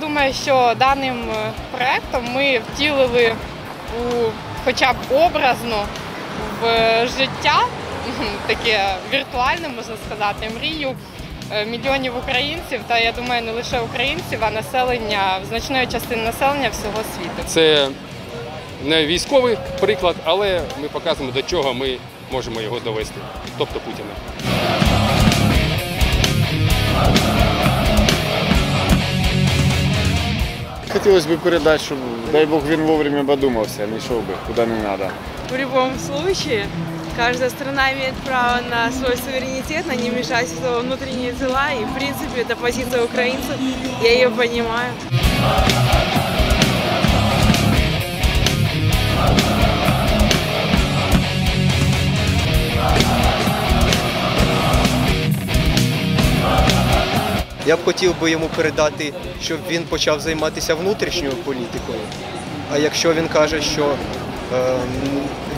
думаю, що даним е, проектом ми втілили у хоча б образно в е, життя, таке віртуальне, можна сказати, мрію е, мільйонів українців, та я думаю, не лише українців, а населення значної частини населення всього світу. Це не військовий приклад, але ми показуємо, до чого ми можемо його довести, тобто Путіна. Хотілося б передати, щоб, дай Бог, він вовремя подумався, не йшов би, куди не треба. В любом случае, каждая страна имеет право на свой суверенитет, на не вмешательство во внутренние дела. И, в принципе, это позиция украинцев. Я ее понимаю. Я б хотів би йому передати, щоб він почав займатися внутрішньою політикою. А якщо він каже, що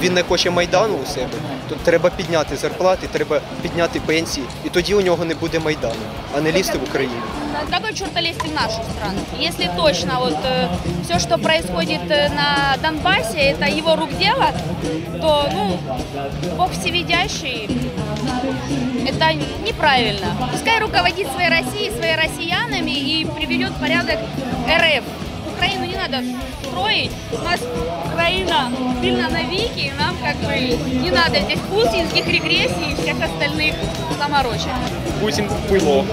він не хоче майдану у себе, то треба підняти зарплати, треба підняти пенсії, і тоді у нього не буде майдану, а не лізти в Україну. На какой черта лезть в нашу страну? Если точно вот все, что происходит э, на Донбассе, это его рук дело, то, ну, Бог всевидящий, это неправильно. Пускай руководит своей Россией, своими россиянами и приведет в порядок РФ. Украину не надо строить. У нас Украина сильно навеки, и нам как бы не надо здесь путинских регрессий и всех остальных заморочек. Путін пило.